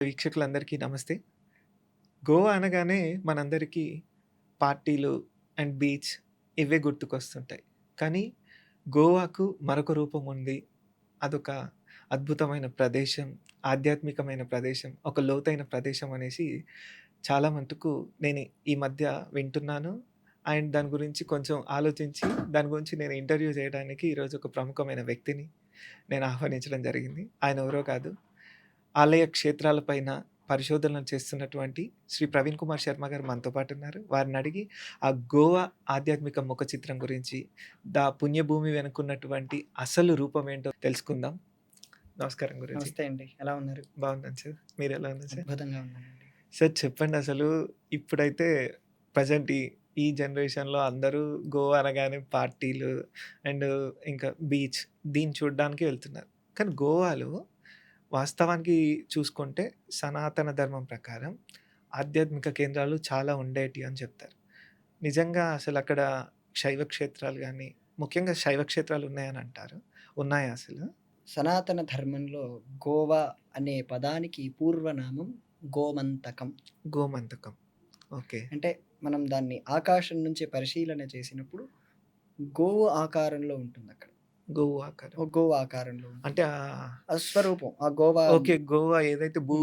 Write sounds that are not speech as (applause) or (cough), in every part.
వీక్షకులందరికీ నమస్తే. గోవా అనగానే మనందరికీ పార్టీలు అండ్ బీచ్ ఇవే గుర్తుకొస్తుంటాయి. కానీ గోవాకు మరొక రూపం ఉంది. అదొక అద్భుతమైన ప్రదేశం, ఆధ్యాత్మికమైన ప్రదేశం, ఒక లోతైన ప్రదేశం అనేసి చాలా మటుకు నేను ఈ మధ్య వింటున్నాను. అండ్ దాని గురించి కొంచెం ఆలోచించి దాని గురించి నేను ఇంటర్వ్యూ చేయడానికి ఈరోజు ఒక ప్రముఖమైన వ్యక్తిని నేను ఆహ్వానించడం జరిగింది. ఆయన ఎవరో కాదు ఆలయ క్షేత్రాల పైన పరిశోధనలు చేస్తున్నటువంటి శ్రీ ప్రవీణ్ కుమార్ శర్మ గారు మనతో పాటు ఉన్నారు. వారిని అడిగి ఆ గోవా ఆధ్యాత్మిక ముఖ చిత్రం గురించి, దా పుణ్యభూమి వెనుకున్నటువంటి అసలు రూపం ఏంటో తెలుసుకుందాం. నమస్కారం. నమస్తే అండి. ఎలా ఉన్నారు? బాగున్నాను సార్. మీరెలా ఉన్నారు సార్? అద్భుతంగా ఉన్నానండి. సార్ చెప్పండి అసలు ఇప్పుడైతే ప్రెజెంట్ ఈ ఈ జనరేషన్‌లో అందరూ గోవా అనగానే పార్టీలు అండ్ ఇంకా బీచ్ దీన్ని చూడడానికి వెళ్తున్నారు. కానీ గోవాలో వాస్తవానికి చూసుకుంటే సనాతన ధర్మం ప్రకారం ఆధ్యాత్మిక కేంద్రాలు చాలా ఉండేటివి అని చెప్తారు. నిజంగా అసలు అక్కడ శైవ క్షేత్రాలు గాని, ముఖ్యంగా శైవ క్షేత్రాలు ఉన్నాయని అంటారు. ఉన్నాయా అసలు? సనాతన ధర్మంలో గోవా అనే పదానికి పూర్వనామం గోమంతకం. గోమంతకం. ఓకే. అంటే మనం దాన్ని ఆకాశం నుంచి పరిశీలన చేసినప్పుడు గోవు ఆకారంలో ఉంటుందక్కడ. గోవు ఆకారం. గోవు ఆకారంలో ఉంటుంది. అంటే ఆ స్వరూపం ఆ గోవా ఓకే. గోవా ఏదైతే భూ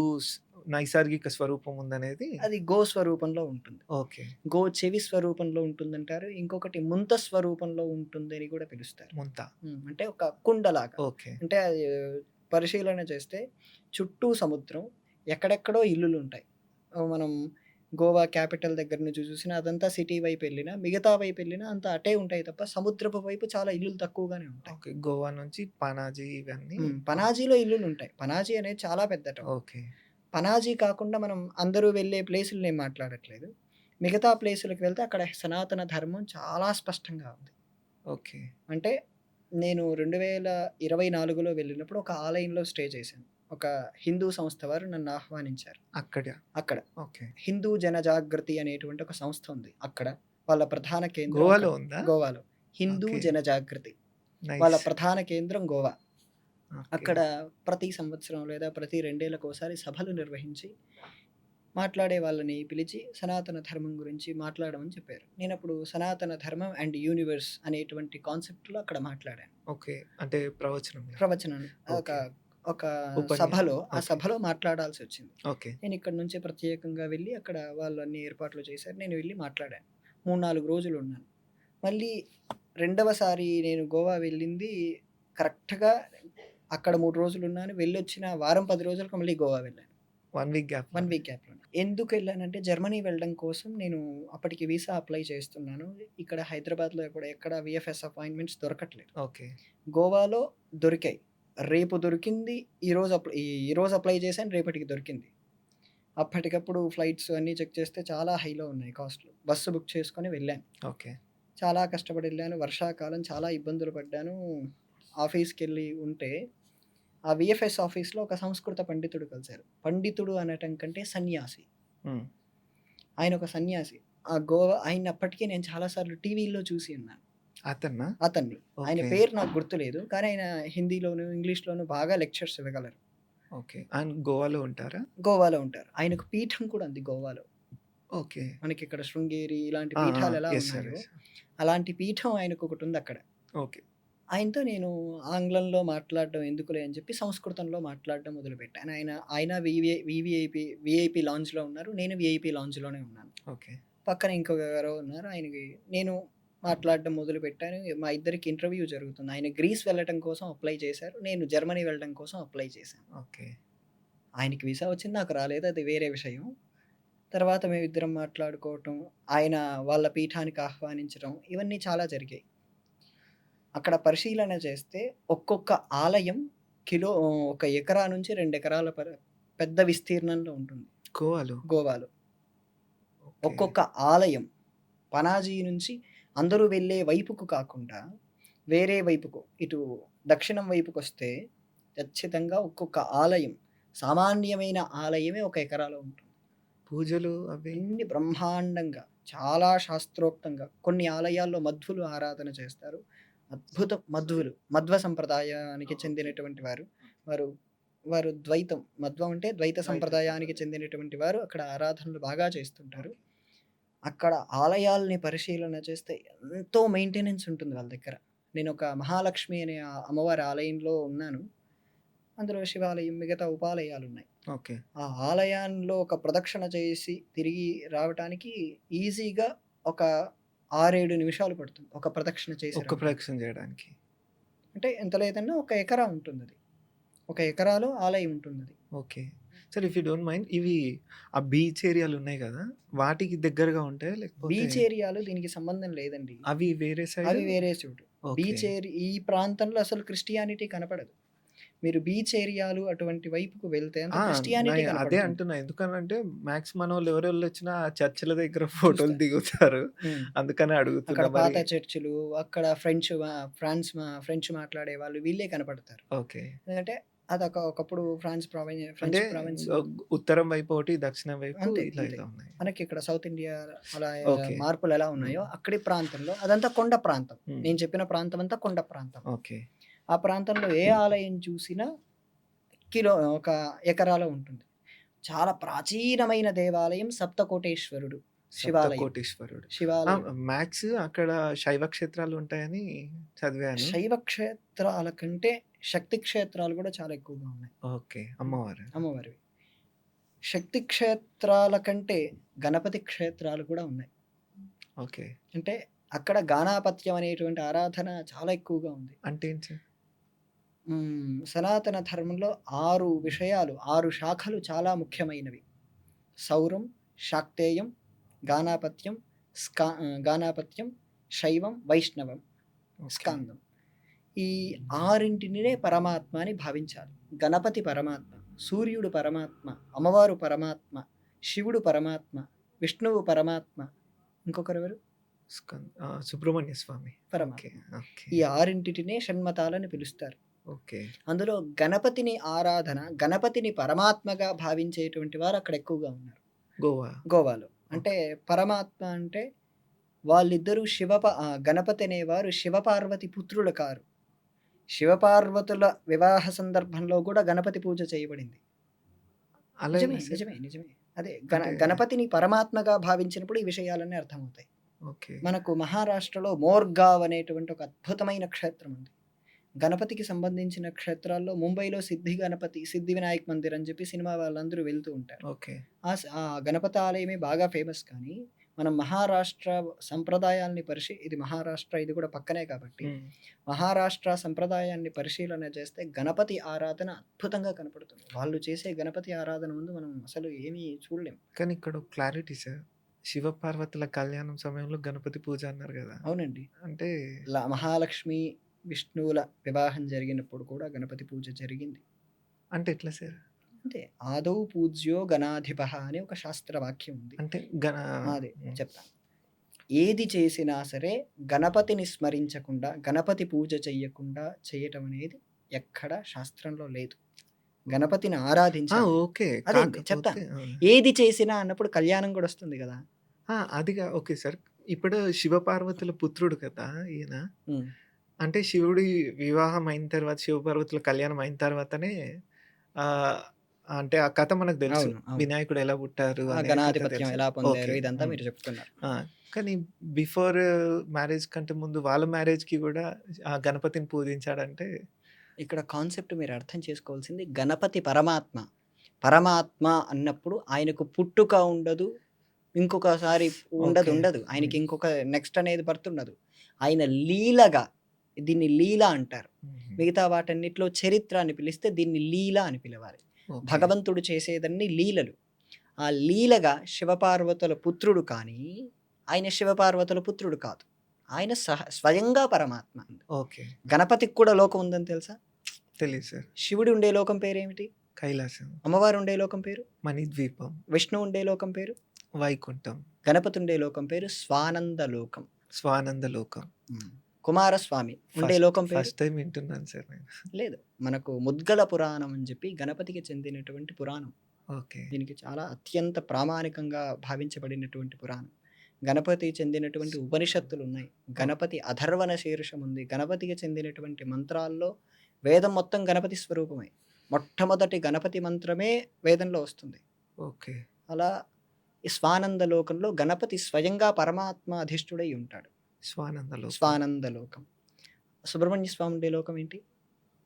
నైసర్గిక స్వరూపం ఉందనేది అది గో స్వరూపంలో ఉంటుంది. ఓకే. గో చెవి స్వరూపంలో ఉంటుందంటారు. ఇంకొకటి ముంత స్వరూపంలో ఉంటుందని కూడా పిలుస్తారు. ముంత. అంటే ఒక కుండలాగా. ఓకే. అంటే అది పరిశీలన చేస్తే చుట్టూ సముద్రం, ఎక్కడెక్కడో ఇల్లులుంటాయి. ఆహ్, మనం గోవా క్యాపిటల్ దగ్గర నుంచి చూసినా అదంతా సిటీ వైపు ఎళ్ళినా, మిగతా వైపు ఎళ్ళినా అంతా అటే ఉంటాయి తప్ప సముద్రపు వైపు చాలా ఇల్లులు తక్కువగానే ఉంటాయి. ఓకే. గోవా నుంచి పనాజీ ఇవన్నీ. పనాజీలో ఇల్లులుంటాయి. పనాజీ అనేది చాలా పెద్ద. ఓకే. పనాజీ కాకుండా మనం అందరూ వెళ్ళే ప్లేసులు నేను మాట్లాడట్లేదు. మిగతా ప్లేసులకు వెళ్తే అక్కడ సనాతన ధర్మం చాలా స్పష్టంగా ఉంది. ఓకే. అంటే నేను 2024లో వెళ్ళినప్పుడు ఒక ఆలయంలో స్టే చేశాను. ఒక హిందూ సంస్థ వారు నన్ను ఆహ్వానించారు. అక్కడ. అక్కడ. ఓకే. హిందూ జనజాగృతి అనేటువంటి ఒక సంస్థ ఉంది అక్కడ. వాళ్ళ ప్రధాన కేంద్రం గోవాలో. ఉందా? గోవాలో. హిందూ ఓకే. జనజాగృతి. వాళ్ళ. ప్రధాన కేంద్రం గోవా. అక్కడ ప్రతి సంవత్సరం లేదా ప్రతి రెండేళ్ళకోసారి సభలు నిర్వహించి మాట్లాడే వాళ్ళని పిలిచి సనాతన ధర్మం గురించి మాట్లాడమని చెప్పారు. నేనప్పుడు సనాతన ధర్మం అండ్ యూనివర్స్ అనేటువంటి కాన్సెప్ట్‌లో అక్కడ మాట్లాడాను. ఓకే. అంటే ప్రవచనంలో. ప్రవచనం ఒక. ఒక. సభలో ఆ. సభలో మాట్లాడాల్సొచ్చింది. ఓకే. నేను ఇక్కడి నుంచే ప్రత్యేకంగా వెళ్ళి అక్కడ వాళ్ళు అన్ని ఏర్పాట్లు చేశారు. నేను వెళ్ళి మాట్లాడాను. 3, 4 రోజులు ఉన్నాను. మళ్ళీ రెండవసారి నేను గోవా వెళ్ళింది కరెక్ట్‌గా అక్కడ 3 రోజులు ఉన్నాను. వెళ్ళొచ్చిన వారం 10 రోజులకు మళ్ళీ గోవా వెళ్ళాను. 1 వీక్ గ్యాప్. 1 వీక్ గ్యాప్‌లోనే. ఎందుకు వెళ్ళానంటే జర్మనీ వెళ్ళడం కోసం నేను అప్పటికి వీసా అప్లై చేస్తున్నాను. ఇక్కడ హైదరాబాద్‌లో కూడా ఎక్కడ వీఎఫ్ఎస్ అపాయింట్మెంట్స్ దొరకట్లేదు. ఓకే. గోవాలో దొరికాయి. రేపు దొరికింది. ఈరోజు అప్లై ఈరోజు అప్లై చేశాను. రేపటికి దొరికింది. అప్పటికప్పుడు ఫ్లైట్స్ అన్నీ చెక్ చేస్తే చాలా హైలో ఉన్నాయి కాస్ట్‌లు. బస్సు బుక్ చేసుకొని వెళ్ళాను. ఓకే. చాలా కష్టపడి వెళ్ళాను. వర్షాకాలం చాలా ఇబ్బందులు పడ్డాను. ఆఫీస్‌కెళ్ళి ఉంటే ఆ వీఎఫ్ఎస్ ఆఫీస్‌లో ఒక సంస్కృత పండితుడు కలిసారు. పండితుడు అనటం కంటే సన్యాసి. ఆయన ఒక సన్యాసి. ఆ గోవా ఆయన్ని అప్పటికే నేను చాలా సార్లు టీవీల్లో చూసి ఉన్నాను. అతన్నా? అతన్ని. ఆయన. పేరు నాకు గుర్తులేదు. కానీ ఆయన హిందీలోను, ఇంగ్లీష్‌లోను బాగా లెక్చర్స్ ఇవ్వగలరు. ఓకే. ఆయన గోవాలో ఉంటారా? గోవాలో ఉంటారు. ఆయనకు పీఠం కూడా ఉంది గోవాలో. ఓకే. మనకి ఇక్కడ శృంగేరి ఇలాంటి! పీఠాలు ఎలా. ఉన్నాయో. అలాంటి పీఠం ఆయనకొకటుంది అక్కడ. ఓకే. ఆయనతో నేను ఆంగ్లంలో మాట్లాడడం ఎందుకులే అని చెప్పి సంస్కృతంలో మాట్లాడడం మొదలుపెట్టాను. ఆయన ఆయన వివిఐ వివిఐపి వీఐపీ లాంజ్‌లో ఉన్నారు. నేను వీఐపీ లాంజ్‌లోనే ఉన్నాను. ఓకే. పక్కన ఇంకొకరు ఉన్నారు. ఆయనకి నేను మాట్లాడడం మొదలుపెట్టాను. మా ఇద్దరికి ఇంటర్వ్యూ జరుగుతుంది. ఆయన గ్రీస్ వెళ్ళటం కోసం అప్లై చేశారు. నేను జర్మనీ వెళ్ళడం కోసం అప్లై చేశాను. ఓకే. ఆయనకి వీసా వచ్చింది. నాకు రాలేదు. అది వేరే విషయం. తర్వాత మేమిద్దరం మాట్లాడుకోవటం, ఆయన వాళ్ళ పీఠానికి ఆహ్వానించడం ఇవన్నీ చాలా జరిగాయి. అక్కడ పరిశీలన చేస్తే ఒక్కొక్క ఆలయం కిలో ఒక ఎకరా నుంచి 2 ఎకరాల పెద్ద విస్తీర్ణంలో ఉంటుంది. గోవాలో? గోవాలో. ఒక్కొక్క ఆలయం పనాజీ నుంచి అందరూ వెళ్ళే వైపుకు కాకుండా వేరే వైపుకు ఇటు దక్షిణం వైపుకొస్తే ఖచ్చితంగా ఒక్కొక్క ఆలయం సామాన్యమైన ఆలయమే ఒక ఎకరాలో ఉంటుంది. పూజలు అవి? అన్ని బ్రహ్మాండంగా చాలా శాస్త్రోక్తంగా కొన్ని ఆలయాల్లో మధ్వులు ఆరాధన చేస్తారు. అద్భుతం మధ్వులు. మధ్వ సంప్రదాయానికి చెందినటువంటి వారు. వారు వారు ద్వైతం మధ్వం అంటే ద్వైత సంప్రదాయానికి చెందినటువంటి వారు అక్కడ ఆరాధనలు బాగా చేస్తుంటారు అక్కడ ఆలయాల్ని పరిశీలన చేస్తే ఎంతో మెయింటెనెన్స్ ఉంటుంది వాళ్ళ దగ్గర నేను ఒక మహాలక్ష్మి అనే అమ్మవారి ఆలయంలో ఉన్నాను అందులో శివాలయం మిగతా ఉపాలయాలు ఉన్నాయి ఓకే. ఆ ఆలయంలో ఒక ప్రదక్షిణ చేసి తిరిగి రావటానికి ఈజీగా ఒక 6, 7 నిమిషాలు పడుతుంది. ఒక ప్రదక్షిణ చేసి రావడానికి. ప్రదక్షిణ చేయడానికి. అంటే ఎంత లేదన్నా ఒక ఎకరా ఉంటుందది. ఒక ఎకరాలో ఆలయం ఉంటుందది. Okay. Sir if you don't mind ఇవి ఆ బీచ్ ఏరియాలు ఉన్నాయి గదా! వాటికి దగ్గరగా ఉంటాయా? లేకపోతే బీచ్ ఏరియాలు దీనికి సంబంధం లేదండి. అవి వేరే సైడ్ అవి వేరే చోటు. బీచ్ ఏరి ఈ ప్రాంతంలో అసలు క్రిస్టియానిటీ కనపడదు. మీరు బీచ్ ఏరియాలు అటువంటి వైపుకు వెళ్తే! క్రిస్టియానిటీ అదే. అంటున్నా. ఎందుకనంటే మాక్స్ మనోళ్ళు ఎవరెళ్ళొచ్చినా ఆ చర్చిల దగ్గర ఫోటోలు. దిగుతారు. అందుకనే అక్కడ అడుగుతున్నా పాత చర్చిలు, అక్కడ ఫ్రెంచ్ ఫ్రాన్స్ మా ఫ్రెంచ్ మాట్లాడే వాళ్ళు వీళ్ళే కనపడతారు. ఓకే. ఎందుకంటే అదొక ఒకప్పుడు ఫ్రాన్స్ ప్రావిన్స్ ఉ ఉత్తరం వైపు ఒకటి, దక్షిణం వైపు. మనకి ఇక్కడ సౌత్ ఇండియా అలా. మార్పులు ఎలా ఉన్నాయో అక్కడి ప్రాంతంలో అదంతా కొండ ప్రాంతం. నేను చెప్పిన ప్రాంతం అంతా కొండ ప్రాంతం. ఓకే. ఆ ప్రాంతంలో ఏ ఆలయం చూసినా కిలో ఒక ఎకరాలో ఉంటుంది. చాలా ప్రాచీనమైన దేవాలయం సప్తకోటేశ్వరుడు ఆ! శివాలయం. మ్యాక్స్ అక్కడ శైవ క్షేత్రాలు ఉంటాయని చదివాను. శైవ క్షేత్రాల కంటే శక్తి క్షేత్రాలు కూడా చాలా ఎక్కువగా ఉన్నాయి. ఓకే. అమ్మవారు. అమ్మవారివి. శక్తి క్షేత్రాల కంటే గణపతి క్షేత్రాలు కూడా ఉన్నాయి. ఓకే. అంటే అక్కడ గాణాపత్యం అనేటువంటి ఆరాధన చాలా ఎక్కువగా ఉంది. అంటే. సనాతన ధర్మంలో 6 విషయాలు, 6 శాఖలు చాలా ముఖ్యమైనవి. సౌరం, శాక్తేయం, గాణాపత్యం, స్కా ఆహ్, గాణాపత్యం, శైవం, వైష్ణవం. స్కాందం. ఈ ఆరింటినినే పరమాత్మ అని భావించాలి. గణపతి పరమాత్మ, సూర్యుడు పరమాత్మ, అమ్మవారు పరమాత్మ, శివుడు పరమాత్మ, విష్ణువు పరమాత్మ. ఇంకొకరెవరు? సుబ్రహ్మణ్య స్వామి. పరమాత్మ. ఈ ఆరింటిటినే షణ్మతాలని పిలుస్తారు. ఓకే. అందులో గణపతిని ఆరాధన, గణపతిని పరమాత్మగా భావించేటువంటి వారు అక్కడ ఎక్కువగా ఉన్నారు. గోవా. గోవాలో. అంటే పరమాత్మ అంటే వాళ్ళిద్దరూ శివ గణపతి అనేవారు శివపార్వతి పుత్రులు కారు. శివపార్వతుల వివాహ సందర్భంలో కూడా గణపతి పూజ చేయబడింది. నిజమే. నిజమే. నిజమే. అదే గణ గణపతిని పరమాత్మగా భావించినప్పుడు ఈ విషయాలన్నీ అర్థమవుతాయి. ఓకే. మనకు మహారాష్ట్రలో మోర్గావ్ అనేటువంటి ఒక అద్భుతమైన క్షేత్రం ఉంది. గణపతికి సంబంధించిన క్షేత్రాల్లో ముంబైలో సిద్ధి గణపతి, సిద్ధి వినాయక్ మందిర్ అని చెప్పి సినిమా వాళ్ళందరూ వెళ్తూ ఉంటారు. ఓకే. ఆ గణపతి ఆలయమే బాగా ఫేమస్ కానీ, మనం మహారాష్ట్ర సంప్రదాయాల్ని పరిశీ ఇది మహారాష్ట్ర ఇది కూడా పక్కనే కాబట్టి. మహారాష్ట్ర సంప్రదాయాన్ని పరిశీలన చేస్తే గణపతి ఆరాధన అద్భుతంగా కనపడుతుంది. వాళ్ళు చేసే గణపతి ఆరాధన ముందు మనం అసలు ఏమీ చూడలేం. కానీ ఇక్కడ క్లారిటీ సార్. శివపార్వతుల కళ్యాణం సమయంలో గణపతి పూజ అన్నారు గదా! అవునండి. అంటే మహాలక్ష్మి, విష్ణువుల వివాహం జరిగినప్పుడు కూడా గణపతి పూజ జరిగింది. అంటే ఎట్లా సార్? అంతే. ఆదౌ పూజ్యో గణాధిపః అనే ఒక శాస్త్ర వాక్యం ఉంది. అంటే గణ అదే. చెప్తాను. ఏది చేసినా సరే గణపతిని స్మరించకుండా, గణపతి పూజ చెయ్యకుండా చేయటం అనేది ఎక్కడ శాస్త్రంలో లేదు. గణపతిని ఆ! ఆరాధించాలి. ఓకే. అదే కాకపోతే చెప్తాను. ఆ! ఏది చేసినా అన్నప్పుడు కళ్యాణం కూడా వస్తుంది! ఆ! అదిగా ఓకే సార్. ఇప్పుడు శివపార్వతుల పుత్రుడు కదా! ఈయన. అంటే శివుడి వివాహం అయిన తర్వాత, శివపార్వతుల కళ్యాణం అయిన తర్వాతనే ఆహ్, అంటే ఆ కథ మనకు తెలుసు. అవును. అవును. వినాయకుడు ఎలా పుట్టారు ఆ అనే కథ గణాధిపత్యం తెలుసు. ఎలా పొందారు ఓకే. ఇదంతా. మీరు చెప్తున్నారు. ఆ! కానీ బిఫోర్ మ్యారేజ్ కంటే ముందు వాళ్ళ మ్యారేజ్‌కి గూడా ఆ గణపతిని పూజించాడంటే ఇక్కడ కాన్సెప్ట్ మీరు అర్థం చేసుకోవాల్సింది గణపతి పరమాత్మ. పరమాత్మ అన్నప్పుడు ఆయనకు పుట్టుక ఉండదు. ఇంకొకసారి ఉండదు. ఉండదు. ఆయనకి. ఇంకొక నెక్స్ట్ అనేది బర్త్ ఉండదు. ఆయన లీలగా దీన్ని లీల అంటారు. మిగతా వాటన్నిటిలో చరిత్ర అని పిలిస్తే దీన్ని లీల అని పిలవాలి. భగవంతుడు చేసేదన్నీ లీలలు. ఆ లీలగా శివపార్వతుల పుత్రుడు కానీ, ఆయన శివపార్వతుల పుత్రుడు కాదు. ఆయన సహ స్వయంగా పరమాత్మ. ఓకే. గణపతికి కూడా లోకం ఉందని తెలుసా? తెలీదు సార్. శివుడు ఉండే లోకం పేరేమిటి? కైలాసం. అమ్మవారు ఉండే లోకం పేరు? మణిద్వీపం. విష్ణువు ఉండే లోకం పేరు? వైకుంఠం. గణపతి ఉండే లోకం పేరు స్వానంద లోకం. స్వానంద లోకం. కుమారస్వామి ఉండే లోకం? ఫస్ట్ టైమ్ వింటున్నాను సార్ నేను. లేదు. మనకు ముద్గల పురాణం అని చెప్పి గణపతికి చెందినటువంటి పురాణం. ఓకే. దీనికి చాలా అత్యంత ప్రామాణికంగా భావించబడినటువంటి పురాణం. గణపతికి చెందినటువంటి ఉపనిషత్తులు ఉన్నాయి. గణపతి అథర్వణ శీర్షం ఉంది. గణపతికి చెందినటువంటి మంత్రాల్లో వేదం మొత్తం గణపతి స్వరూపమే. మొట్టమొదటి గణపతి మంత్రమే వేదంలో వస్తుంది. ఓకే. అలా ఈ స్వానంద లోకంలో గణపతి స్వయంగా పరమాత్మ అధిష్ఠుడై ఉంటాడు. స్వానంద లోకం. స్వానంద లోకం. సుబ్రహ్మణ్య స్వామి లోకం ఏంటి?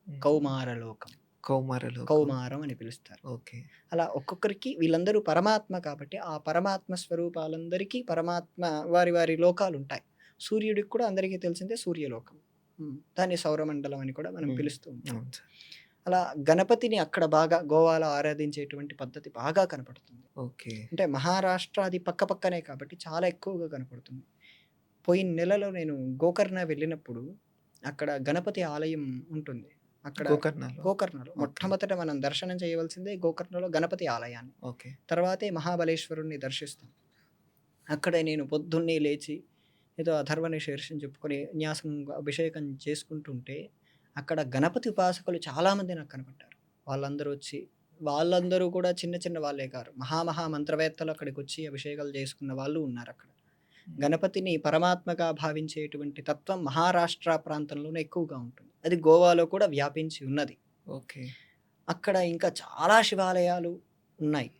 హ్మ్. కౌమార లోకం. కౌమార అని పిలుస్తారు. ఓకే. అలా ఒక్కొక్కరికి వీళ్ళందరూ పరమాత్మ కాబట్టి ఆ పరమాత్మ స్వరూపాలందరికీ పరమాత్మ వారి వారి లోకాలుంటాయి. సూర్యుడికి కూడా అందరికీ తెలిసిందే సూర్యలోకం. దాన్ని సౌరమండలం అని కూడా మనం. పిలుస్తూ ఉంటాం. అలా గణపతిని అక్కడ బాగా గోవాలో ఆరాధించేటువంటి పద్ధతి బాగా కనపడుతుంది. ఓకే. అంటే మహారాష్ట్ర అది పక్కపక్కనే కాబట్టి చాలా ఎక్కువగా కనపడుతుంది. పోయిన నెలలో నేను గోకర్ణ వెళ్ళినప్పుడు అక్కడ గణపతి ఆలయం ఉంటుంది. అక్కడ గోకర్ణలో. మొట్టమొదట మనం దర్శనం చేయవలసిందే గోకర్ణలో గణపతి ఆలయాన్ని. ఓకే. తర్వాతే మహాబలేశ్వరుడిని దర్శిస్తాం. అక్కడే నేను పొద్దున్నే లేచి ఏదో అథర్వణ శీర్షం చెప్పుకొని న్యాసం అభిషేకం చేసుకుంటుంటే అక్కడ గణపతి ఉపాసకులు చాలామంది నాకు కనపడ్డారు. వాళ్ళందరూ వచ్చి వాళ్ళందరూ కూడా చిన్న చిన్న వాళ్ళే కారు. మహా మహా మంత్రవేత్తలు అక్కడికొచ్చి అభిషేకాలు చేసుకున్న వాళ్ళు ఉన్నారక్కడ. హ్మ్. గణపతిని పరమాత్మగా భావించేటువంటి తత్వం మహారాష్ట్ర ప్రాంతంలోనే ఎక్కువగా ఉంటుంది. అది గోవాలో కూడా వ్యాపించి ఉన్నది. ఓకే. అక్కడ ఇంకా చాలా శివాలయాలు ఉన్నాయి.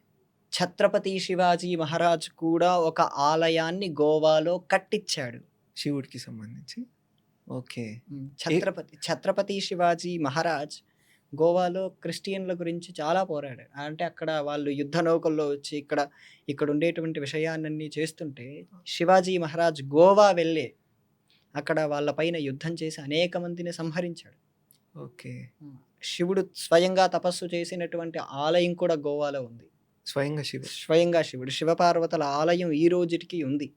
ఛత్రపతి శివాజీ మహారాజ్ కూడా ఒక ఆలయాన్ని గోవాలో కట్టిచ్చాడు. శివుడికి సంబంధించి. ఓకే. ఛత్రపతి ఛత్రపతి శివాజీ మహారాజ్ గోవాలో క్రిస్టియన్‌ల గురించి చాలా పోరాడారు. అంటే అక్కడ వాళ్ళు యుద్ధ నౌకల్లో వచ్చి ఇక్కడ ఇక్కడ ఉండేటువంటి విషయాలన్నీ చేస్తుంటే శివాజీ మహారాజ్ గోవా వెళ్ళే అక్కడ వాళ్ళ పైన యుద్ధం చేసి అనేక మందిని సంహరించాడు. ఓకే. శివుడు స్వయంగా తపస్సు చేసినటువంటి ఆలయం కూడా గోవాలో ఉంది. స్వయంగా శివుడు. స్వయంగా శివుడు. శివపార్వతుల ఆలయం ఈ రోజుటికి ఉంది.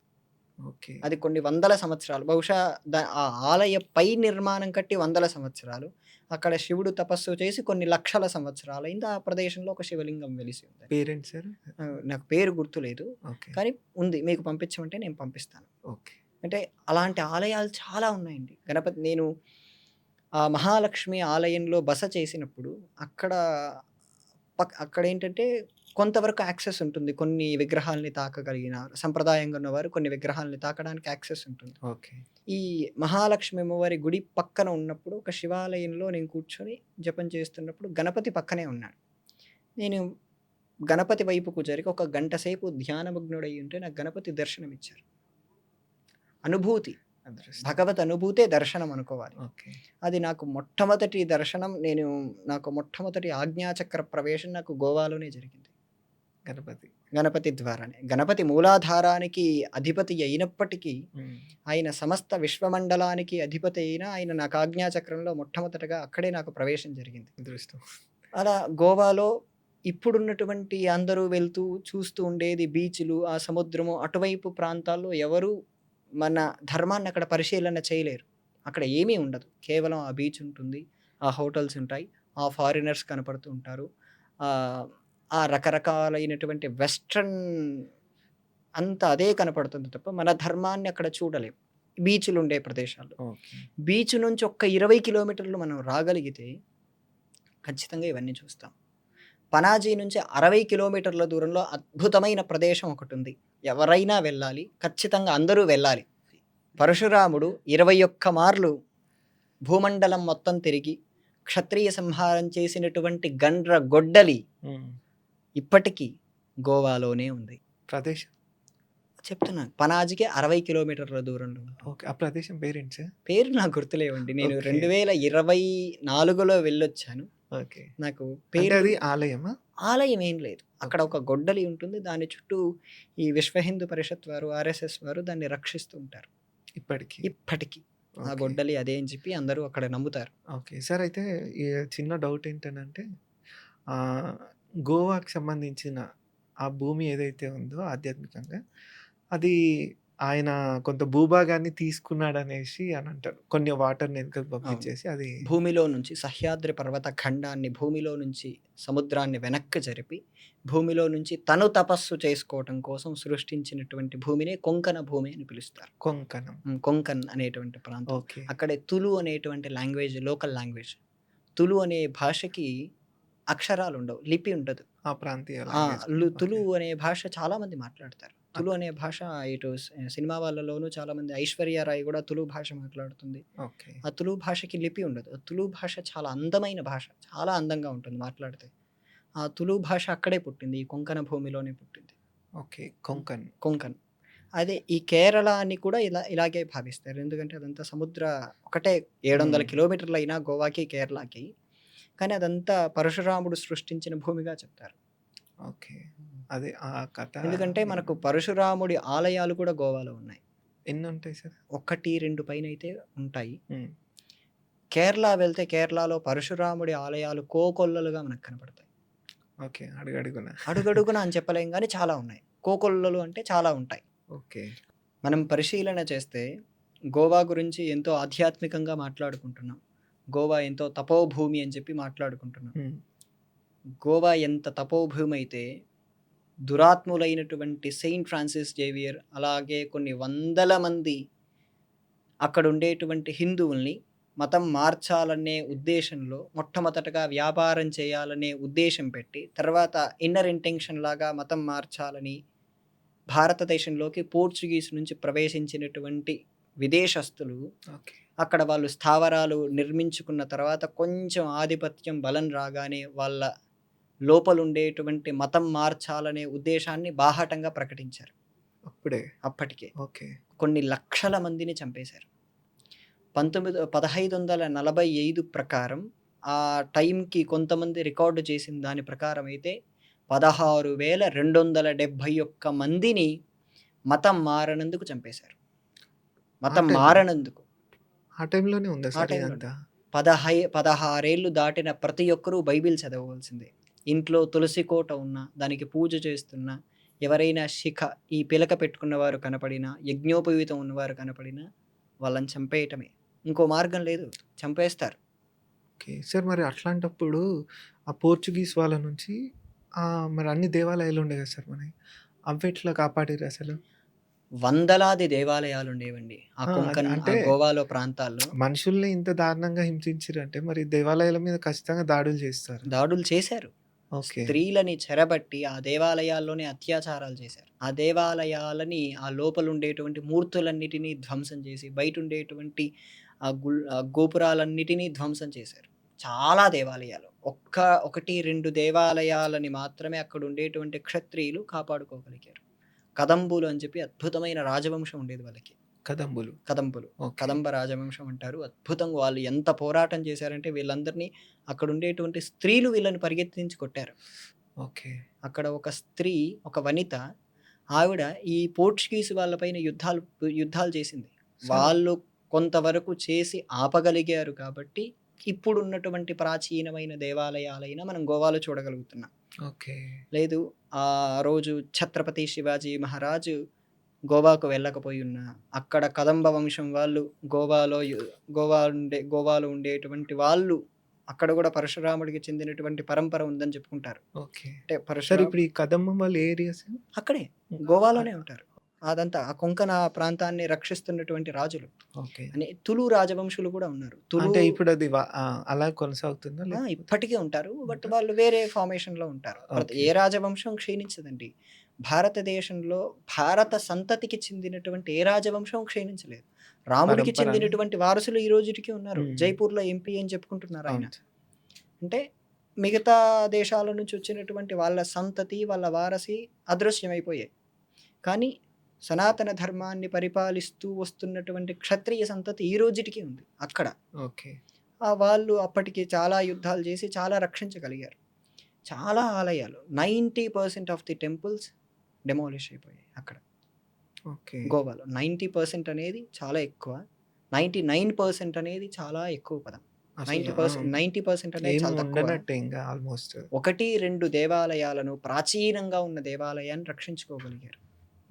ఓకే. అది కొన్ని వందల సంవత్సరాలు. బహుశా ద ఆ ఆలయ పై నిర్మాణం కట్టి వందల సంవత్సరాలు. అక్కడ శివుడు తపస్సు చేసి కొన్ని లక్షల సంవత్సరాలయింది. ఆ ప్రదేశంలో ఒక శివలింగం వెలిసి ఉంది. పేరేంటి సార్? నాకు పేరు గుర్తులేదు. ఓకే. కానీ ఉంది. మీకు పంపించమంటే నేను పంపిస్తాను. ఓకే. అంటే అలాంటి ఆలయాలు చాలా ఉన్నాయండి. గణపతి నేను ఆ మహాలక్ష్మి ఆలయంలో బస చేసినప్పుడు అక్కడ పక్ అక్కడేంటంటే కొంతవరకు యాక్సెస్ ఉంటుంది. కొన్ని విగ్రహాల్ని తాకగలిగిన సంప్రదాయంగా ఉన్నవారు కొన్ని విగ్రహాల్ని తాకడానికి యాక్సెస్ ఉంటుంది. ఓకే. ఈ మహాలక్ష్మి అమ్మవారి గుడి పక్కన ఉన్నప్పుడు ఒక శివాలయంలో నేను కూర్చొని జపం చేస్తున్నప్పుడు గణపతి పక్కనే ఉన్నాడు. నేను గణపతి వైపుకు జరిగి ఒక గంట సేపు ధ్యానమగ్నుడై ఉంటే నాకు గణపతి దర్శనమిచ్చారు. అనుభూతి. అదృష్టం. భగవత్ అనుభూతే దర్శనం అనుకోవాలి. ఓకే. అది నాకు మొట్టమొదటి దర్శనం నేను నాకు మొట్టమొదటి ఆజ్ఞాచక్ర ప్రవేశం నాకు గోవాలోనే జరిగింది. గణపతి. గణపతి ద్వారానే. గణపతి మూలాధారానికి అధిపతి అయినప్పటికీ. ఆయన సమస్త విశ్వమండలానికి అధిపతి అయిన ఆయన నాకు ఆజ్ఞాచక్రంలో మొట్టమొదటగా అక్కడే నాకు ప్రవేశం జరిగింది. అదృష్టం. అలా గోవాలో ఇప్పుడున్నటువంటి అందరూ వెళ్తూ చూస్తూ ఉండేది బీచ్‌లు, ఆ సముద్రము అటువైపు ప్రాంతాల్లో ఎవరు మన ధర్మాన్ని అక్కడ పరిశీలన చేయలేరు. అక్కడ ఏమీ ఉండదు. కేవలం ఆ బీచ్ ఉంటుంది. ఆ హోటల్స్ ఉంటాయి. ఆ ఫారినర్స్ కనపడుతూ ఉంటారు. ఆ రకరకాలైనటువంటి వెస్టర్న్ అంతా అదే కనపడుతుంది తప్ప మన ధర్మాన్ని అక్కడ చూడలేం. బీచ్‌లు ఉండే ప్రదేశాల్లో. ఓకే. బీచ్ నుంచి ఒక్క 20 కిలోమీటర్లు మనం రాగలిగితే ఖచ్చితంగా ఇవన్నీ చూస్తాం. పనాజీ నుంచి 60 కిలోమీటర్ల దూరంలో అద్భుతమైన ప్రదేశం ఒకటుంది. ఎవరైనా వెళ్ళాలి. ఖచ్చితంగా అందరూ వెళ్ళాలి. పరశురాముడు 21 మార్లు భూమండలం మొత్తం తిరిగి క్షత్రియ సంహారం చేసినటువంటి గండ్ర గొడ్డలి. ఇప్పటికీ గోవాలోనే ఉంది. ప్రదేశం? చెప్తున్నాను. పనాజీకి 60 కిలోమీటర్ల దూరంలో. ఓకే. ఆ ప్రదేశం పేరేంటి సార్? పేరు నాకు గుర్తులేవండి. నేను ఓకే. 2024లో వెళ్ళొచ్చాను. ఓకే. నాకు పేరు అది ఆలయమా? ఆలయం ఏం లేదు. అక్కడ. ఒక గొడ్డలి ఉంటుంది. దాని చుట్టూ ఈ విశ్వ హిందూ పరిషత్ వారు, ఆర్ఎస్ఎస్ వారు దాన్ని రక్షిస్తూ ఉంటారు. ఇప్పటికి. ఇప్పటికి. ఆ. గొడ్డలి అదే అని చెప్పి అందరూ అక్కడ నమ్ముతారు. ఓకే. సార్ అయితే ఈ చిన్న డౌట్ ఏంటనంటే ఆహ్, గోవాకి సంబంధించిన ఆ భూమి ఏదైతే ఉందో ఆధ్యాత్మికంగా అది ఆయన కొంత భూభాగాన్ని తీసుకున్నాడనేసి అని అంటారు. కొన్ని వాటర్‌ని వెనకకి అవును. పంపించేసి అది భూమిలో నుంచి సహ్యాద్రి పర్వత ఖండాన్ని భూమిలో నుంచి సముద్రాన్ని వెనక్కి జరిపి భూమిలో నుంచి తను తపస్సు చేసుకోవటం కోసం సృష్టించినటువంటి భూమినే కొంకణ భూమి అని పిలుస్తారు. కొంకణం. కొంకన్ అనేటువంటి ప్రాంతం. ఓకే. అక్కడే తులు అనేటువంటి లాంగ్వేజ్ లోకల్ లాంగ్వేజ్. తులు అనే భాషకి అక్షరాలు ఉండవు. లిపి ఉండదు. ఆ ప్రాంతీయ. తులు అనే భాష చాలా మంది మాట్లాడతారు. తులు అనే భాష ఇటు సినిమా వాళ్ళలోనూ చాలామంది ఐశ్వర్య రాయ్ గూడా తులు భాష మాట్లాడుతుంది. ఓకే. ఆ తులు భాషకి లిపి ఉండదు. తులు భాష చాలా అందమైన భాష. చాలా అందంగా ఉంటుంది మాట్లాడితే. ఆ తులు భాష అక్కడే పుట్టింది. ఈ కొంకణ భూమిలోనే పుట్టింది. ఓకే. కొంకన్. కొంకన్. అదే ఈ కేరళ అని కూడా ఇలా ఇలాగే భావిస్తారు. ఎందుకంటే అదంతా సముద్ర ఒకటే 700 హ్మ్. కిలోమీటర్లయినా గోవాకి, కేరళకి. కానీ అదంతా పరశురాముడు సృష్టించిన భూమిగా చెప్తారు. ఓకే. అదే ఆ కథ ఎందుకంటే మనకు పరశురాముడి ఆలయాలు కూడా గోవాలో ఉన్నాయి. ఎన్నుంటాయి సార్? 1, 2 పైనైతే ఉంటాయి. హ్మ్. కేరళ వెళ్తే కేరళలో పరశురాముడి ఆలయాలు కోకొల్లలుగా మనకు కనపడతాయి. ఓకే. అడుగడుగునా. అడుగడుగున (laughs) అని చెప్పలేం గానీ చాలా ఉన్నాయి. కోకొల్లలు అంటే చాలా ఉంటాయి. ఓకే. మనం పరిశీలన చేస్తే గోవా గురించి ఎంతో ఆధ్యాత్మికంగా మాట్లాడుకుంటున్నాం. గోవా ఎంతో తపోభూమి అని చెప్పి మాట్లాడుకుంటున్నాం. హ్మ్. గోవా ఎంత తపోభూమి అయితే దురాత్ములైనటువంటి సెయింట్ ఫ్రాన్సిస్ జేవియర్ అలాగే కొన్ని వందల మంది అక్కడ ఉండేటువంటి హిందువుల్ని మతం మార్చాలనే ఉద్దేశంలో మొట్టమొదటగా వ్యాపారం చేయాలనే ఉద్దేశం పెట్టి తర్వాత ఇన్నర్ ఇంటెన్షన్ లాగా మతం మార్చాలని భారతదేశంలోకి పోర్చుగీస్ నుంచి ప్రవేశించినటువంటి విదేశస్తులు. అక్కడ వాళ్ళు స్థావరాలు నిర్మించుకున్న తర్వాత కొంచెం ఆధిపత్యం బలం రాగానే వాళ్ళ లోపలుండేటువంటి మతం మార్చాలనే ఉద్దేశాన్ని బాహాటంగా ప్రకటించారు. అప్పుడే. అప్పటికే. ఓకే. కొన్ని లక్షల మందిని చంపేశారు. 19 1545 ప్రకారం ఆ టైంకి కొంతమంది రికార్డ్ చేసిన దాని ప్రకారం అయితే 16,271 మందిని మతం మారనందుకు చంపేశారు. మతం? మారనందుకు. ఆ టైంలోనే ఉందా? పదహై 16 ఏళ్ళు దాటిన ప్రతి ఒక్కరూ బైబిల్ చదవవలసిందే. ఇంట్లో తులసి కోట ఉన్నా, దానికి పూజ చేస్తున్నా, ఎవరైనా శిఖ ఈ పిలక పెట్టుకున్నవారు కనపడినా, యజ్ఞోపవీతం ఉన్నవారు కనపడినా వాళ్ళని చంపేయటమే. ఇంకో మార్గం లేదు. చంపేస్తారు. ఓకే. సార్ మరి అట్లాంటప్పుడు ఆ పోర్చుగీస్ వాళ్ళ నుంచి మరి అన్ని దేవాలయాలు ఉండే కదా సార్ మనయి. అవెట్లా కాపాడిర్రు అసలు? వందలాది దేవాలయాలుండేవండి. ఆ ఆ! కొంకన్ అంటే గోవాలో ప్రాంతాల్లో. మనుషుల్ని ఇంత దారుణంగా హింసించిర్రంటే మరి దేవాలయాల మీద ఖచ్చితంగా దాడులు చేస్తారు. దాడులు చేశారు. ఓకే. స్త్రీలని చెరబట్టి ఆ దేవాలయాల్లోనే అత్యాచారాలు చేశారు. ఆ దేవాలయాలని ఆ లోపలుండేటువంటి మూర్తులన్నిటిని ధ్వంసం చేసి, బయటుండేటువంటి ఆ గుల్ గోపురాలన్నిటిని ధ్వంసం చేశారు. చాలా దేవాలయాలు. ఒక్క 1, 2 దేవాలయాలని మాత్రమే అక్కడ ఉండేటువంటి క్షత్రియులు కాపాడుకోగలిగారు. కదంబులు అని చెప్పి అద్భుతమైన రాజవంశం ఉండేది వాళ్ళకి. కదంబులు. కదంబులు. కదంబ రాజవంశం అంటారు. అద్భుతంగా వాళ్ళు ఎంత పోరాటం చేశారంటే వీళ్ళందరినీ అక్కడ ఉండేటువంటి స్త్రీలు వీళ్ళని పరిగెత్తించి కొట్టారు. ఓకే. అక్కడ ఒక స్త్రీ, ఒక వనిత ఆవిడ ఈ పోర్చుగీస్ వాళ్ళ పైన యుద్ధాలు యుద్ధాలు చేసింది. వాళ్ళు కొంతవరకు చేసి ఆపగలిగారు కాబట్టి ఇప్పుడున్నటువంటి ప్రాచీనమైన దేవాలయాలైనా మనం గోవాలో చూడగలుగుతున్నాం. ఓకే. లేదు ఆ రోజు ఛత్రపతి శివాజీ మహారాజు గోవాకు వెళ్ళకపోయున్నా, అక్కడ కదంబ వంశం వాళ్ళు గోవాలో గోవా ఉండే గోవాలో ఉండేటువంటి వాళ్ళు అక్కడ గూడా పరశురాముడికి చెందినటువంటి పరంపర ఉందని చెప్పుకుంటారు. ఓకే. అంటే సార్ పరశురాం ఇప్పుడు ఈ కదంబం వాళ్ళ ఏరియా సార్? అక్కడే. గోవాలోనే ఉంటారు. అదంతా ఆ కొంకణ ప్రాంతాన్ని రక్షిస్తున్నటువంటి రాజులు. ఓకే. అని తులు రాజవంశులు కూడా ఉన్నారు. తులు అంటే ఇప్పుడు అది! అలా కొనసాగుతుందా? ఇప్పటికీ ఉంటారు. బట్ వాళ్ళు వేరే ఫార్మేషన్‌లో ఉంటారు. ప్రతి ఓకే. ఏ రాజవంశం క్షీణించదండి. భారతదేశంలో భారత సంతతికి చెందినటువంటి ఏ రాజవంశం క్షీణించలేదు. రాముడికి చెందినటువంటి వారసులు ఈ రోజుటికి ఉన్నారు. జైపూర్‌లో ఎంపీ అని చెప్పుకుంటున్నారు ఆయన. అంటే మిగతా దేశాల నుంచి వచ్చినటువంటి వాళ్ళ సంతతి, వాళ్ళ వారసి అదృశ్యమైపోయాయి. కానీ సనాతన ధర్మాన్ని పరిపాలిస్తూ వస్తున్నటువంటి క్షత్రియ సంతతి ఈ రోజుటికి ఉంది అక్కడ. ఓకే. ఆ వాళ్ళు అప్పటికి చాలా యుద్ధాలు చేసి చాలా రక్షించగలిగారు. చాలా ఆలయాలు 90% ఆఫ్ ది టెంపుల్స్ డెమాలిష్ అయిపోయాయి అక్కడ. ఓకే. గోవాలో 90% అనేది చాలా ఎక్కువ. 99% అనేది చాలా ఎక్కువ పదం. అసలు 90% ఆ! 90% అనేది చాలా తక్కువ. ఆల్‌మోస్ట్. 1, 2 దేవాలయాలను ప్రాచీనంగా ఉన్న దేవాలయాన్ని రక్షించుకోగలిగారు.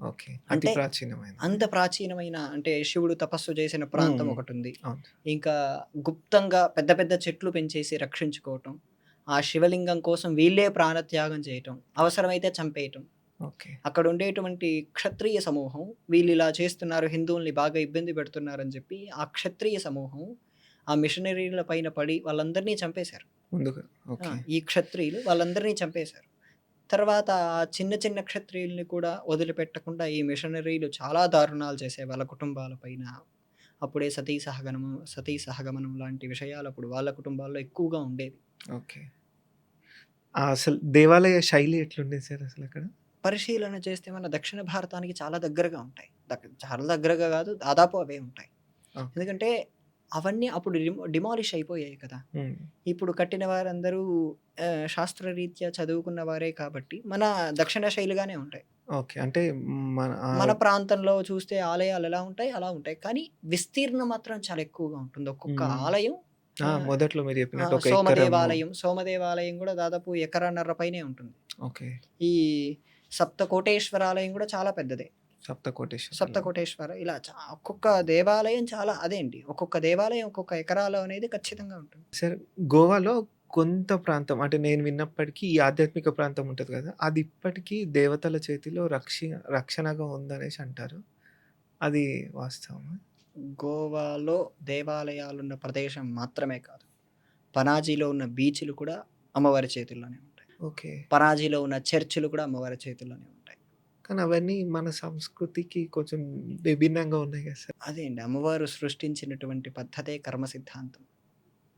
ఓకే. అంటే ప్రాచీనమైన. అంత ప్రాచీనమైన అంటే శివుడు తపస్సు చేసిన ప్రాంతం. ఒకటుంది. అవును. ఇంకా గుప్తంగా పెద్ద పెద్ద చెట్లు పెంచేసి రక్షించుకోవటం. ఆ శివలింగం కోసం వీళ్ళే ప్రాణత్యాగం చేయటం. అవసరమైతే చంపేయటం. ఓకే. అక్కడ ఉండేటువంటి క్షత్రియ సమూహం వీళ్ళిలా చేస్తున్నారు, హిందువుల్ని బాగా ఇబ్బంది పెడుతున్నారని చెప్పి ఆ క్షత్రియ సమూహం ఆ మిషనరీల పైన పడి వాళ్ళందరినీ చంపేశారు. ముందుగా. ఈ క్షత్రియులు వాళ్ళందరినీ చంపేశారు. తర్వాత ఆ చిన్న చిన్న క్షత్రియుల్ని కూడా వదిలిపెట్టకుండా ఈ మిషనరీలు చాలా దారుణాలు చేసే వాళ్ళ కుటుంబాల పైన అప్పుడే సతీ సహగమనం సతీ సహగమనం లాంటి విషయాలు అప్పుడు వాళ్ళ కుటుంబాల్లో ఎక్కువగా ఉండేవి ఓకే. అసలు దేవాలయ శైలి ఎట్లుండేది సార్ అసలక్కడ? పరిశీలన చేస్తే మన దక్షిణ భారతానికి చాలా దగ్గరగా ఉంటాయి. చాలా దగ్గరగా కాదు దాదాపు అవే ఉంటాయి. ఎందుకంటే అవన్నీ అప్పుడు డిమో డిమాలిష్ అయిపోయాయి కదా! ఇప్పుడు కట్టిన వారందరూ శాస్త్రరీత్యా చదువుకున్న వారే కాబట్టి మన దక్షిణ శైలిగానే ఉంటాయి. ఓకే. అంటే మన మన ప్రాంతంలో చూస్తే ఆలయాలు ఎలా ఉంటాయి అలా ఉంటాయి. కానీ విస్తీర్ణం మాత్రం చాలా ఎక్కువగా ఉంటుంది. ఒక్కొక్క. ఆలయం మొదట్లో మీరు! చెప్పినట్టు సోమదేవాలయం, సోమదేవాలయం కూడా దాదాపు ఎకరన్నర పైనే ఉంటుంది. ఓకే. ఈ సప్తకోటేశ్వర ఆలయం కూడా చాలా పెద్దదే. సప్తకోటేశ్వరాలయం. సప్తకోటేశ్వర ఇలా ఒక్కొక్క దేవాలయం చాలా అదేంటి ఒక్కొక్క దేవాలయం ఒక్కొక్క ఎకరాలు అనేది ఖచ్చితంగా ఉంటుంది. సార్ గోవాలో కొంత ప్రాంతం అంటే నేను విన్నప్పటికీ ఈ ఆధ్యాత్మిక ప్రాంతం ఉంటది కదా! అది ఇప్పటికీ దేవతల చేతిలో రక్షి రక్షణగా ఉందనేసి అంటారు. అది వాస్తవమా? గోవాలో దేవాలయాలున్న ప్రదేశం మాత్రమే కాదు. పనాజీలో ఉన్న బీచ్‌లు కూడా అమ్మవారి చేతుల్లోనే ఉంటాయి. ఓకే. పనాజీలో ఉన్న చర్చిలు కూడా అమ్మవారి చేతుల్లోనే ఉంటాయి. కానీ అవన్నీ మన సంస్కృతికి కొంచెం విభిన్నంగా ఉన్నాయి కదా సార్. అదే అండి. అమ్మవారు సృష్టించినటువంటి పద్ధతే కర్మ సిద్ధాంతం.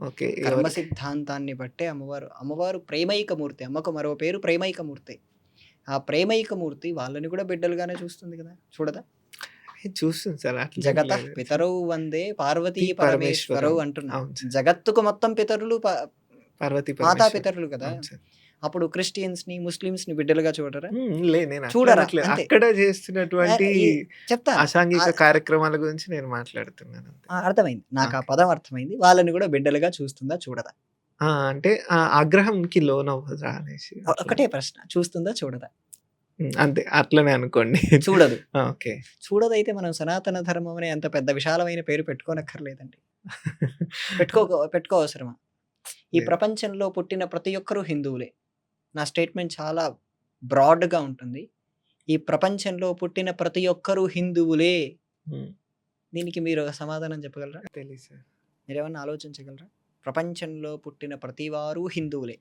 ఓకే. కర్మ సిద్ధాంతాన్ని బట్టే అమ్మవారు అమ్మవారు ప్రేమైక మూర్తి. అమ్మకు మరో పేరు ప్రేమైక మూర్తి. ఆ ప్రేమైక మూర్తి వాళ్ళని కూడా బిడ్డలుగానే చూస్తుంది కదా! చూడదా? చూస్తుంది సార్ జగతః. పితరౌ వందే పార్వతీ ఈ పరమేశ్వరౌ పరమేశ్వరం. అంటున్నాం. అవును సార్. జగత్తుకు మొత్తం పితరులు పార్వతీ మాతా. పితరులు కదా! అవును సార్. అప్పుడు క్రిస్టియన్స్‌ని, ముస్లిమ్స్‌ని బిడ్డలుగా చూడరా? చూడరా? అక్కడ చేస్తున్నటువంటి ఈ చెప్తాను. అసాంఘిక కార్యక్రమాల గురించి నేను మాట్లాడుతున్నాను! అర్థమైంది. నాకు ఆ. పదం అర్థమైంది. వాళ్ళని కూడా బిడ్డలుగా చూస్తుందా? చూడదా? ఆ! అంటే ఆగ్రహంకి లోనవ్వదా అనేసి ఒ అట్లా. ఒకటే ప్రశ్న. చూస్తుందా? చూడదా? అంతే. అట్లనే అనుకోండి. చూడదు. ఓకే. చూడదైతే మనం సనాతన ధర్మం అనే అంత పెద్ద విశాలమైన పేరు పెట్టుకోనక్కర్లేదండి. పెట్టుకోక పెట్టుకోవసరమా? ఈ. ప్రపంచంలో పుట్టిన ప్రతి ఒక్కరు హిందువులే. నా స్టేట్మెంట్ చాలా బ్రాడ్‌గా ఉంటుంది. ఈ ప్రపంచంలో పుట్టిన ప్రతి ఒక్కరు హిందువులే. దీనికి మీరు సమాధానం చెప్పగలరా? తెలీదు సార్. మీరేమన్నా ఆలోచించగలరా? ప్రపంచంలో పుట్టిన ప్రతి వారు హిందువులే.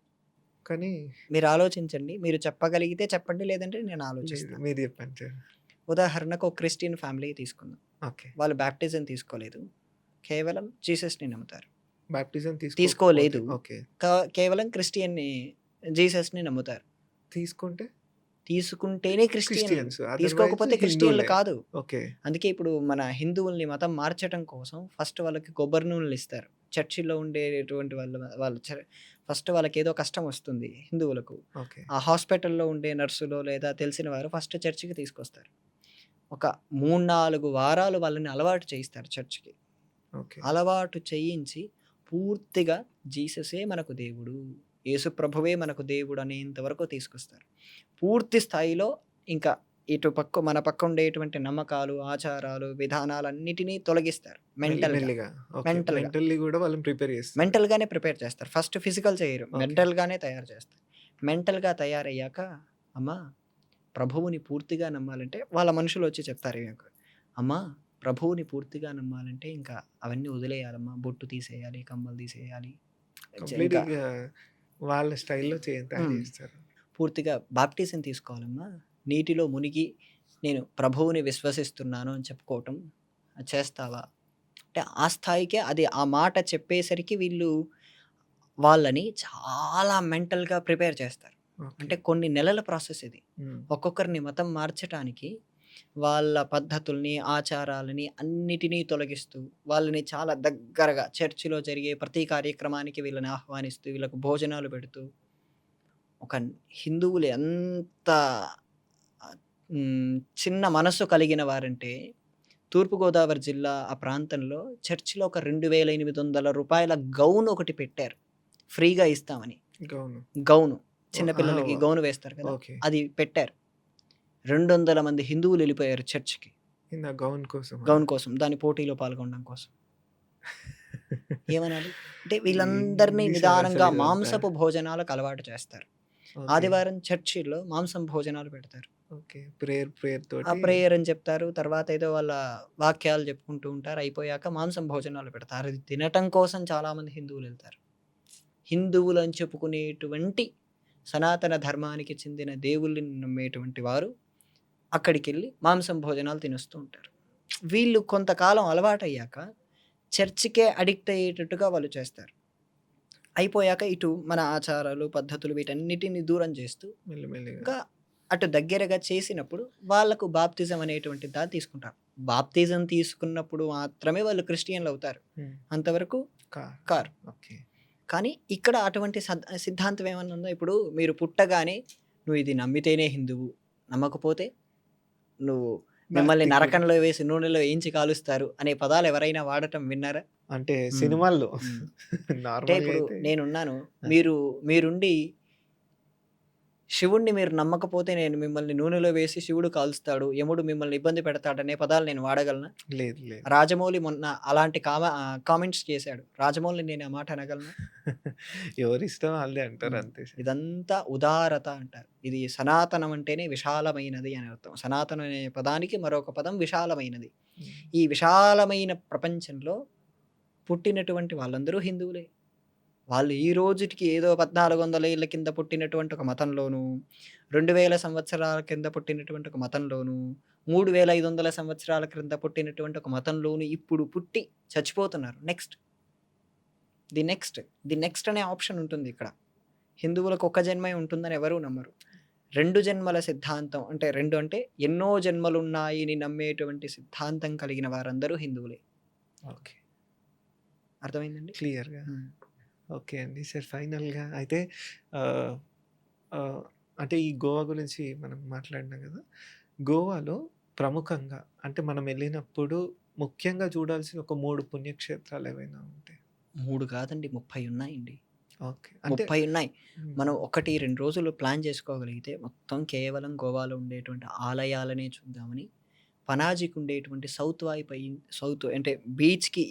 కానీ మీరు ఆలోచించండి. మీరు చెప్పగలిగితే చెప్పండి. లేదంటే నేను ఆలోచిస్తాను. మీరు చెప్పండి సార్. ఉదాహరణకు ఒక క్రిస్టియన్ ఫ్యామిలీ తీసుకుందాం. ఓకే. వాళ్ళు బాప్టిజం తీసుకోలేదు. కేవలం జీసస్‌ని నమ్ముతారు. తీసుకోకపోతే తీసుకోలేదు. ఓకే. కేవలం క్రిస్టియన్‌ని జీసస్‌ని నమ్ముతారు. తీసుకుంటే తీసుకుంటేనే క్రిస్టియన్. క్రిస్టియన్స్. తీసుకోకపోతే క్రిస్టియన్‌లు. కాదు. ఓకే. అందుకే ఇప్పుడు మన హిందువుల్ని మతం మార్చటం కోసం ఫస్ట్ వాళ్ళకి కొబ్బరి నూనెలు ఇస్తారు. చర్చిలో ఉండేటువంటి వాళ్ళ వాళ్ళ ఫస్ట్ వాళ్ళకేదో కష్టం వస్తుంది హిందువులకు. ఓకే. ఆ హాస్పిటల్‌లో ఉండే నర్సులో లేదా తెలిసిన వారు ఫస్ట్ చర్చికి తీసుకొస్తారు. ఒక 3, 4 వారాలు వాళ్ళని అలవాటు చేయిస్తారు చర్చ్‌కి. ఓకే. అలవాటు చేయించి పూర్తిగా జీససే మనకు దేవుడు. యేసు ప్రభువే మనకు దేవుడు అనేంత వరకు తీసుకొస్తారు. పూర్తి స్థాయిలో ఇంకా ఇటు పక్క మన పక్క ఉండేటువంటి నమ్మకాలు, ఆచారాలు, విధానాలన్నిటిని తొలగిస్తారు. మెంటల్‌గా. మెంటల్లీ గూడా వాళ్ళని ప్రిపేర్ చేస్తారు. మెంటల్‌గానే ప్రిపేర్ చేస్తారు. ఫస్ట్ ఫిజికల్ చేయరు. మెంటల్‌గానే తయారు చేస్తారు. మెంటల్‌గా తయారయ్యాక అమ్మా ప్రభువుని పూర్తిగా నమ్మాలంటే వాళ్ళ మనుషులు వచ్చి చెప్తారు. అమ్మా ప్రభువుని పూర్తిగా నమ్మాలంటే ఇంకా అవన్నీ వదిలేయాలమ్మా. బొట్టు తీసేయాలి, కమ్మలు తీసేయాలి. వాళ్ళ స్టైల్‌లో తయారు. చేస్తారు. పూర్తిగా బాప్టిజం తీసుకోవాలమ్మా. నీటిలో మునిగి నేను ప్రభువుని విశ్వసిస్తున్నాను అని చెప్పుకోవటం చేస్తావా? అంటే ఆ స్థాయికే అది ఆ మాట చెప్పేసరికి వీళ్ళు వాళ్ళని చాలా మెంటల్‌గా ప్రిపేర్ చేస్తారు. అంటే కొన్ని నెలల ప్రాసెస్ ఇది. ఒక్కొక్కరిని మతం మార్చటానికి వాళ్ళ పద్ధతుల్ని, ఆచారాలని అన్నిటిని తొలగిస్తూ, వాళ్ళని చాలా దగ్గరగా చర్చిలో జరిగే ప్రతి కార్యక్రమానికి వీళ్ళని ఆహ్వానిస్తూ, వీళ్ళకు భోజనాలు పెడుతూ, ఒక హిందువులు ఎంత చిన్న మనస్సు కలిగిన వారంటే, తూర్పుగోదావరి జిల్లా ఆ ప్రాంతంలో చర్చిలో ఒక రూ. 2800 గౌన్ ఒకటి పెట్టారు. ఫ్రీగా ఇస్తామని. గౌను. గౌను. ఓహ్! చిన్న ఆ! పిల్లలకి గౌను వేస్తారు కదా! అది పెట్టారు. 200 మంది హిందువులు ఎళ్ళిపోయారు చర్చ్‌కి. గౌన్ కోసమా? గౌన్ కోసం. దాని పోటీలో పాల్గొనడం కోసం. (laughs) ఏమనాలి? అంటే వీళ్ళందరినీ నిదానంగా? మాంసపు భోజనాలకు అలవాటు చేస్తారు. ఆదివారం చర్చిల్లో మాంసం భోజనాలు పెడతారు. ఓకే. ప్రేయర్ ప్రేయర్ ఆ ప్రేయర్ అని చెప్తారు. తర్వాత ఏదో వాళ్ళ వాక్యాలు చెప్పుకుంటూ ఉంటారు. అయిపోయాక మాంసం భోజనాలు పెడతారు. అది తినటం కోసం చాలామంది హిందువులు ఎళ్తారు. హిందువులు అని చెప్పుకునేటువంటి సనాతన ధర్మానికి చెందిన దేవుళ్ళని నమ్మేటువంటి వారు అక్కడికెళ్ళి మాంసం భోజనాలు తినొస్తూ ఉంటారు. వీళ్ళు కొంతకాలం అలవాటయ్యాక చర్చికే అడిక్ట్ అయ్యేటట్టుగా వాళ్ళు చేస్తారు. అయిపోయాక ఇటు మన ఆచారాలు, పద్ధతులు వీటన్నిటిని దూరం చేస్తూ. ఇంకా అటు దగ్గరగా చేసినప్పుడు వాళ్ళకు బాప్తిజం అనేటువంటి దాన్ని తీసుకుంటారు. బాప్తిజం తీసుకున్నప్పుడు మాత్రమే వాళ్ళు క్రిస్టియన్‌లు అవుతారు. అంతవరకు కా కారు. ఓకే. కానీ ఇక్కడ అటువంటి సద్ సిద్ధాంతం ఏమన్నా ఉందా? ఇప్పుడు మీరు పుట్టగానే నువ్వు ఇది నమ్మితేనే హిందువు. నమ్మకపోతే నువ్వు మిమ్మల్ని. నరకంలో వేసి నూనెలో ఏంచి కాలుస్తారు అనే పదాలు ఎవరైనా వాడటం విన్నారా? అంటే. సినిమాల్లో. అంటే ఇప్పుడు నేనున్నాను. మీరు మీరుండి శివుడిని మీరు నమ్మకపోతే నేను మిమ్మల్ని నూనెలో వేసి శివుడు కాలుస్తాడు. యముడు మిమ్మల్ని ఇబ్బంది పెడతాడనే పదాలు నేను వాడగలనా? లేదు. లేదు. రాజమౌళి మొన్న అలాంటి కామ కామెంట్స్ చేశాడు. రాజమౌళిని నేను ఆ మాట అనగలనా? (laughs) ఎవరిష్టం ఆళ్ళదే అంటారు హ్మ్. అంతే. ఇదంతా ఉదారత అంటారు. ఇది సనాతనం అంటేనే విశాలమైనది అని అర్థం. సనాతనం అనే పదానికి మరొక పదం విశాలమైనది. ఈ విశాలమైన ప్రపంచంలో పుట్టినటువంటి వాళ్ళందరూ హిందువులే. వాళ్ళు ఈ రోజుటికి ఏదో 1400 ఏళ్ళ కింద పుట్టినటువంటి ఒక మతంలోను, 2000 సంవత్సరాల కింద పుట్టినటువంటి ఒక మతంలోను, 3500 సంవత్సరాల క్రింద పుట్టినటువంటి ఒక మతంలోను ఇప్పుడు పుట్టి చచ్చిపోతున్నారు. Next. The next. The next అనే ఆప్షన్ ఉంటుంది ఇక్కడ. హిందువులకు ఒక జన్మే ఉంటుందని ఎవరు నమ్మరు. 2 జన్మల సిద్ధాంతం అంటే 2 అంటే ఎన్నో జన్మలున్నాయని నమ్మేటువంటి సిద్ధాంతం కలిగిన వారందరూ హిందువులే. ఓకే. అర్థమైందండి? క్లియర్‌గా. ఓకే అండి. సార్ ఫైనల్‌గా అయితే అంటే ఈ గోవా గురించి మనం మాట్లాడినాం గదా! గోవాలో ప్రముఖంగా అంటే మనం ఎళ్ళినప్పుడు ముఖ్యంగా చూడాల్సిన ఒక 3 పుణ్యక్షేత్రాలు ఏవైనా ఉంటాయా? 3 కాదండి 30 ఉన్నాయండి. ఓకే. అంటే 30 ఉన్నాయి. మనం 1, 2 రోజులు ప్లాన్ చేసుకోగలిగితే మొత్తం కేవలం గోవాలో ఉండేటువంటి ఆలయాలనే చూద్దామని పనాజీకి ఉండేటువంటి సౌత్ వైపు అయి సౌత్ అంటే బీచ్‌కి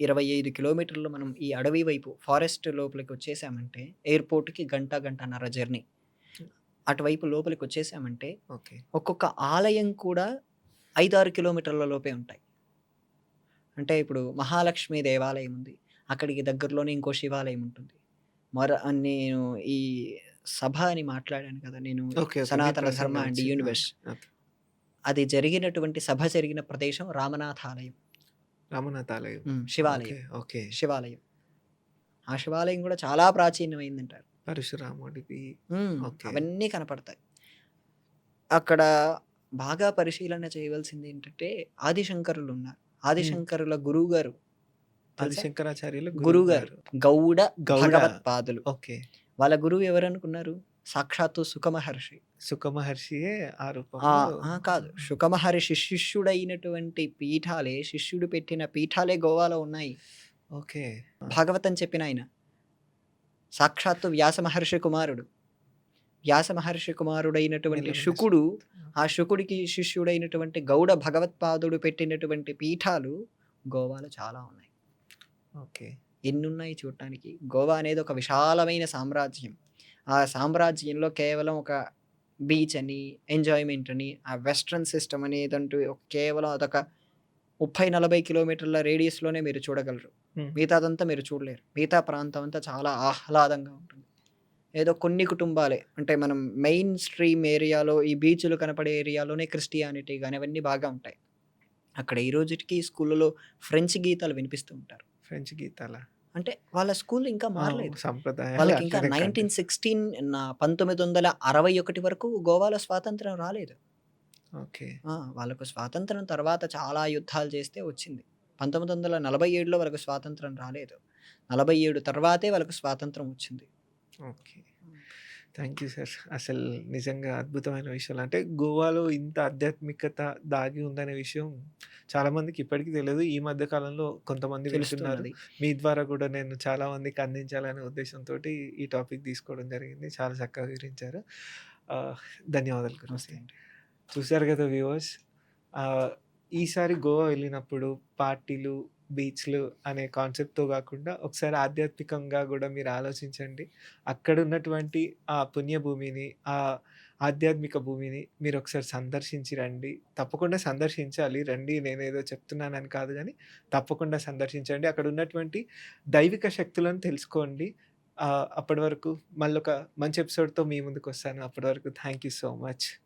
20, 25 కిలోమీటర్లు మనం ఈ అడవి వైపు ఫారెస్ట్ లోపలికి వచ్చేసామంటే ఎయిర్‌పోర్ట్‌కి గంట, గంటన్నర జర్నీ. అటువైపు లోపలికి వచ్చేసామంటే ఓకే. ఒక్కొక్క ఆలయం కూడా 5, 6 కిలోమీటర్ల లోపే ఉంటాయి. అంటే ఇప్పుడు మహాలక్ష్మి దేవాలయం ఉంది. అక్కడికి దగ్గరలోనే ఇంకో శివాలయం ఉంటుంది. మర నేను ఈ సభ అని మాట్లాడాను కదా! నేను సనాతన ధర్మ అండ్! యూనివర్స్. అది జరిగినటువంటి సభ జరిగిన ప్రదేశం రామనాథాలయం. రామనాథ ఆలయం. హ్మ్. శివాలయం. ఓకే. శివాలయం. ఆ శివాలయం కూడా చాలా ప్రాచీనమైందంటారు. పరశురాముడిది. హ్మ్. ఓకే. అవన్నీ కనపడతాయి. అక్కడ బాగా పరిశీలన చేయవలసింది ఏంటంటే ఆదిశంకరులు ఉన్నారు. ఆదిశంకరుల గురువుగారు ఆది తెలుసా? శంకరాచార్యుల గురువుగారు. గురువుగారు. గౌడ గౌడ. భగవత్పాదులు. ఓకే. వాళ్ళ గురువు ఎవరనుకున్నారు? సాక్షాత్తు సుఖమహర్షి. సుఖ మహర్షియే ఆ ఆ! కాదు. శుకమహర్షి శిష్యుడైనటువంటి పీఠాలే శిష్యుడు పెట్టిన పీఠాలే గోవాలో ఉన్నాయి. ఓకే. భాగవతం చెప్పిన ఆయన. సాక్షాత్తు వ్యాస మహర్షి కుమారుడు. వ్యాస మహర్షి కుమారుడైనటువంటి శుకుడు, ఆ! ఆ శుకుడికి శిష్యుడైనటువంటి గౌడ భగవత్పాదుడు పెట్టినటువంటి పీఠాలు గోవాలో చాలా ఉన్నాయి. ఓకే. ఎన్నున్నాయి చూడటానికి. గోవా అనేది ఒక విశాలమైన సామ్రాజ్యం. ఆ సామ్రాజ్యంలో కేవలం ఒక బీచ్ అని, ఎంజాయ్‌మెంట్ అని, ఆ వెస్టర్న్ సిస్టమ్ అనేదంటూ కేవలం అదొక 30, 40 కిలోమీటర్ల రేడియస్‌లోనే మీరు చూడగలరు. మిగతాదంతా మీరు చూడలేరు. మిగతా ప్రాంతం అంతా చాలా ఆహ్లాదంగా ఉంటుంది. ఏదో కొన్ని కుటుంబాలే అంటే మనం మెయిన్ స్ట్రీమ్ ఏరియాలో ఈ బీచ్‌లు కనపడే ఏరియాలోనే క్రిస్టియానిటీ గాని అవన్నీ బాగా ఉంటాయి. అక్కడ ఈ రోజుటికి స్కూళ్ళలో ఫ్రెంచ్ గీతాలు వినిపిస్తూ ఉంటారు. ఫ్రెంచ్ గీతాలా? అంటే వాళ్ళ స్కూల్ ఇంకా! మారలేదు. సంప్రదాయాలు వాళ్ళకింకా అట్లనే కంటిన్యూ 1916 నా 1961 వరకు గోవాలో స్వాతంత్రం రాలేదు. ఓకే. వాళ్ళకు స్వాతంత్రం తర్వాత చాలా యుద్ధాలు చేస్తే వచ్చింది. 1947లో వాళ్ళకి స్వాతంత్రం రాలేదు. 47 తర్వాతే వాళ్ళకి స్వాతంత్రం వచ్చింది. ఓకే. Thank you sir. అసలు నిజంగా అద్భుతమైన విషయాలు. అంటే గోవాలో ఇంత ఆధ్యాత్మికత దాగి ఉందనే విషయం చాలామందికి ఇప్పటికి తెలియదు. ఈ మధ్య కాలంలో కొంతమంది. తెలుస్తున్నది. మీ ద్వారా కూడా నేను చాలా మందికి అందించాలనే ఉద్దేశంతోటి ఈ టాపిక్ తీసుకోవడం జరిగింది. చాలా చక్కగా వివరించారు. ధన్యవాదాలు. అండి. చూసారు కదా వ్యూవర్స్. ఈసారి గోవా వెళ్ళినప్పుడు పార్టీలు, బీచ్‌లు అనే కాన్సెప్ట్‌తో కాకుండా ఒకసారి ఆధ్యాత్మికంగా కూడా మీరు ఆలోచించండి. అక్కడ ఉన్నటువంటి ఆ పుణ్యభూమిని, ఆ ఆధ్యాత్మిక భూమిని మీరు ఒకసారి సందర్శించి రండి. తప్పకుండా సందర్శించాలి. రండి నేనేదో చెప్తున్నానని కాదు కానీ తప్పకుండా సందర్శించండి. అక్కడ ఉన్నటువంటి దైవిక శక్తులను తెలుసుకోండి. అప్పటి వరకు మళ్ళొక మంచి ఎపిసోడ్‌తో మీ ముందుకొస్తాను. అప్పటి వరకు థ్యాంక్ యూ సో మచ్.